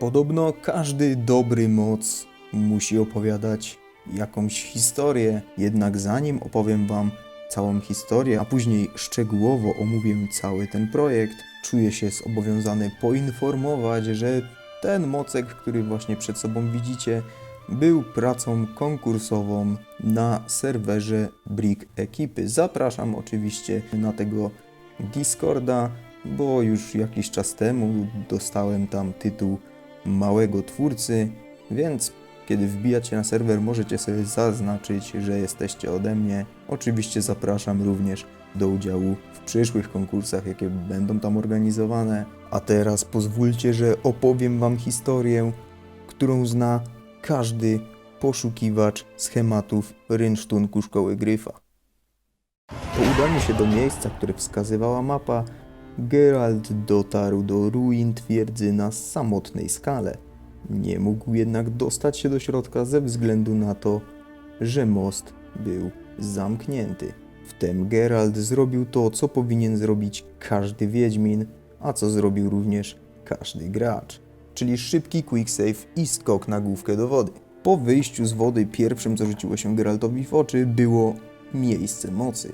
Podobno każdy dobry moc musi opowiadać jakąś historię, jednak zanim opowiem wam całą historię, a później szczegółowo omówię cały ten projekt, czuję się zobowiązany poinformować, że ten mocek, który właśnie przed sobą widzicie, był pracą konkursową na serwerze Brick Ekipy. Zapraszam oczywiście na tego Discorda, bo już jakiś czas temu dostałem tam tytuł małego twórcy, więc kiedy wbijacie na serwer, możecie sobie zaznaczyć, że jesteście ode mnie. Oczywiście zapraszam również do udziału w przyszłych konkursach, jakie będą tam organizowane. A teraz pozwólcie, że opowiem Wam historię, którą zna każdy poszukiwacz schematów rynsztunku Szkoły Gryfa. Po udaniu się do miejsca, które wskazywała mapa, Geralt dotarł do ruin twierdzy na samotnej skale. Nie mógł jednak dostać się do środka ze względu na to, że most był zamknięty. Wtem Geralt zrobił to, co powinien zrobić każdy Wiedźmin, a co zrobił również każdy gracz, czyli szybki quick save i skok na główkę do wody. Po wyjściu z wody pierwszym, co rzuciło się Geraltowi w oczy, było miejsce mocy.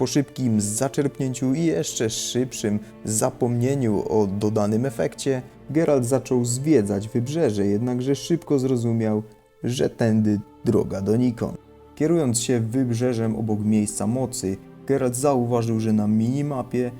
Po szybkim zaczerpnięciu i jeszcze szybszym zapomnieniu o dodanym efekcie, Geralt zaczął zwiedzać wybrzeże, jednakże szybko zrozumiał, że tędy droga donikąd. Kierując się wybrzeżem obok miejsca mocy, Geralt zauważył, że na minimapie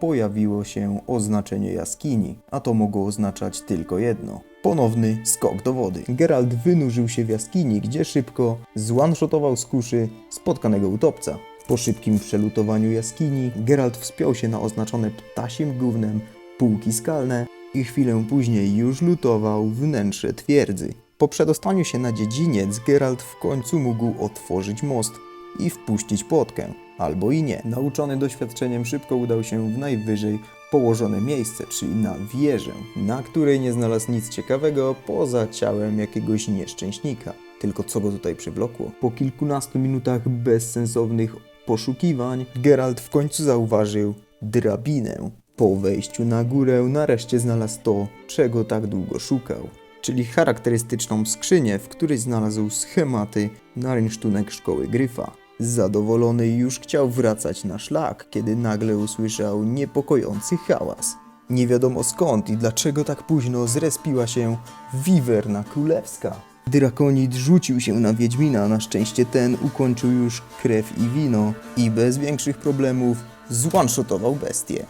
pojawiło się oznaczenie jaskini, a to mogło oznaczać tylko jedno. Ponowny skok do wody. Geralt wynurzył się w jaskini, gdzie szybko zwanshotował z kuszy spotkanego utopca. Po szybkim przelutowaniu jaskini, Geralt wspiął się na oznaczone ptasim gównem półki skalne i chwilę później już lutował wnętrze twierdzy. Po przedostaniu się na dziedziniec, Geralt w końcu mógł otworzyć most i wpuścić płotkę, albo i nie. Nauczony doświadczeniem szybko udał się w najwyżej położone miejsce, czyli na wieżę, na której nie znalazł nic ciekawego poza ciałem jakiegoś nieszczęśnika. Tylko co go tutaj przywlokło? Po kilkunastu minutach bezsensownych poszukiwań, Geralt w końcu zauważył drabinę. Po wejściu na górę nareszcie znalazł to, czego tak długo szukał, czyli charakterystyczną skrzynię, w której znalazł schematy na rynsztunek szkoły Gryfa. Zadowolony już chciał wracać na szlak, kiedy nagle usłyszał niepokojący hałas. Nie wiadomo skąd i dlaczego tak późno zrespiła się wiwerna królewska. Drakonid rzucił się na Wiedźmina, na szczęście ten ukończył już krew i wino i bez większych problemów zwanshotował bestię.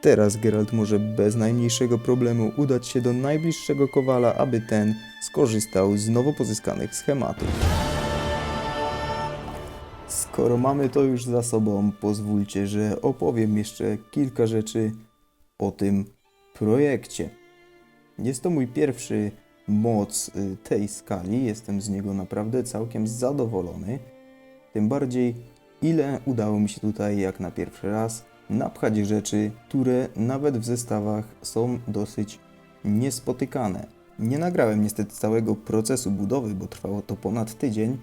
Teraz Geralt może bez najmniejszego problemu udać się do najbliższego kowala, aby ten skorzystał z nowo pozyskanych schematów. Skoro mamy to już za sobą, pozwólcie, że opowiem jeszcze kilka rzeczy o tym projekcie. Jest to mój pierwszy moc y, tej skali, jestem z niego naprawdę całkiem zadowolony. Tym bardziej, ile udało mi się tutaj, jak na pierwszy raz, napchać rzeczy, które nawet w zestawach są dosyć niespotykane. Nie nagrałem niestety całego procesu budowy, bo trwało to ponad tydzień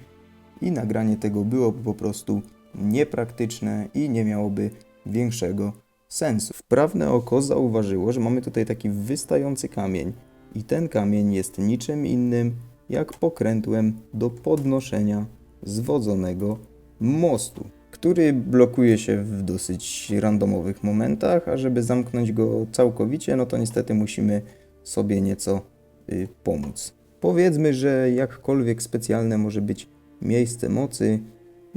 i nagranie tego byłoby po prostu niepraktyczne i nie miałoby większego sensu. Wprawne oko zauważyło, że mamy tutaj taki wystający kamień i ten kamień jest niczym innym jak pokrętłem do podnoszenia zwodzonego mostu, który blokuje się w dosyć randomowych momentach, a żeby zamknąć go całkowicie, no to niestety musimy sobie nieco y, pomóc. Powiedzmy, że jakkolwiek specjalne może być miejsce mocy,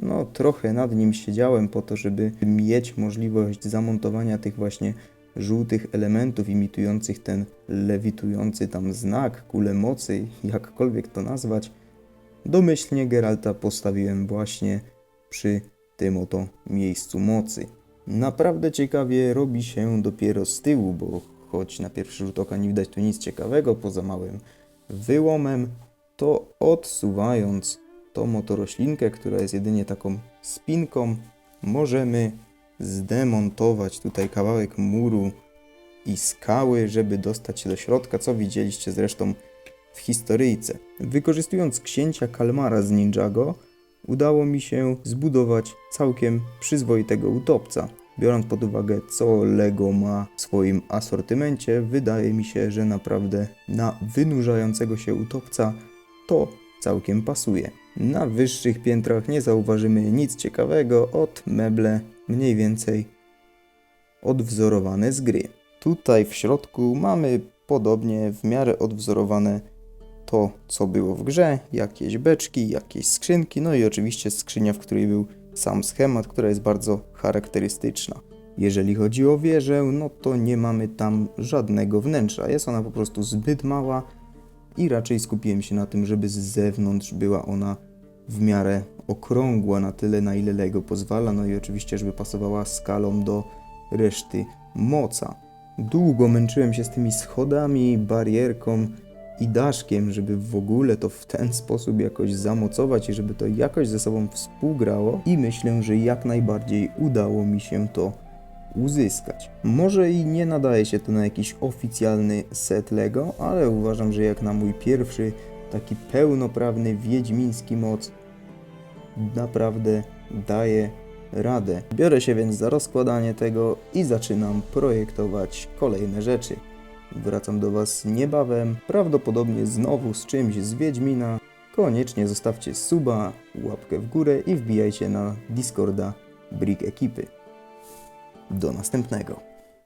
no trochę nad nim siedziałem po to, żeby mieć możliwość zamontowania tych właśnie żółtych elementów imitujących ten lewitujący tam znak, kulę mocy, jakkolwiek to nazwać. Domyślnie Geralta postawiłem właśnie przy tym oto miejscu mocy. Naprawdę ciekawie robi się dopiero z tyłu, bo choć na pierwszy rzut oka nie widać tu nic ciekawego poza małym wyłomem, to odsuwając tą motoroślinkę, która jest jedynie taką spinką, możemy zdemontować tutaj kawałek muru i skały, żeby dostać się do środka, co widzieliście zresztą w historyjce. Wykorzystując księcia Kalmara z Ninjago, udało mi się zbudować całkiem przyzwoitego utopca. biorąc pod uwagę co Lego ma w swoim asortymencie, wydaje mi się, że naprawdę na wynurzającego się utopca to całkiem pasuje. Na wyższych piętrach nie zauważymy nic ciekawego od meble mniej więcej odwzorowane z gry. Tutaj w środku mamy podobnie w miarę odwzorowane to, co było w grze, jakieś beczki, jakieś skrzynki, no i oczywiście skrzynia, w której był sam schemat, która jest bardzo charakterystyczna. Jeżeli chodzi o wieżę, no to nie mamy tam żadnego wnętrza. Jest ona po prostu zbyt mała i raczej skupiłem się na tym, żeby z zewnątrz była ona w miarę okrągła na tyle, na ile Lego pozwala, no i oczywiście, żeby pasowała skalą do reszty moca. Długo męczyłem się z tymi schodami, barierką i daszkiem, żeby w ogóle to w ten sposób jakoś zamocować i żeby to jakoś ze sobą współgrało i myślę, że jak najbardziej udało mi się to uzyskać. Może i nie nadaje się to na jakiś oficjalny set Lego, ale uważam, że jak na mój pierwszy taki pełnoprawny wiedźmiński moc naprawdę daje radę. Biorę się więc za rozkładanie tego i zaczynam projektować kolejne rzeczy. Wracam do Was niebawem, prawdopodobnie znowu z czymś z Wiedźmina. Koniecznie zostawcie suba, łapkę w górę i wbijajcie na Discorda Brick Ekipy. Do następnego.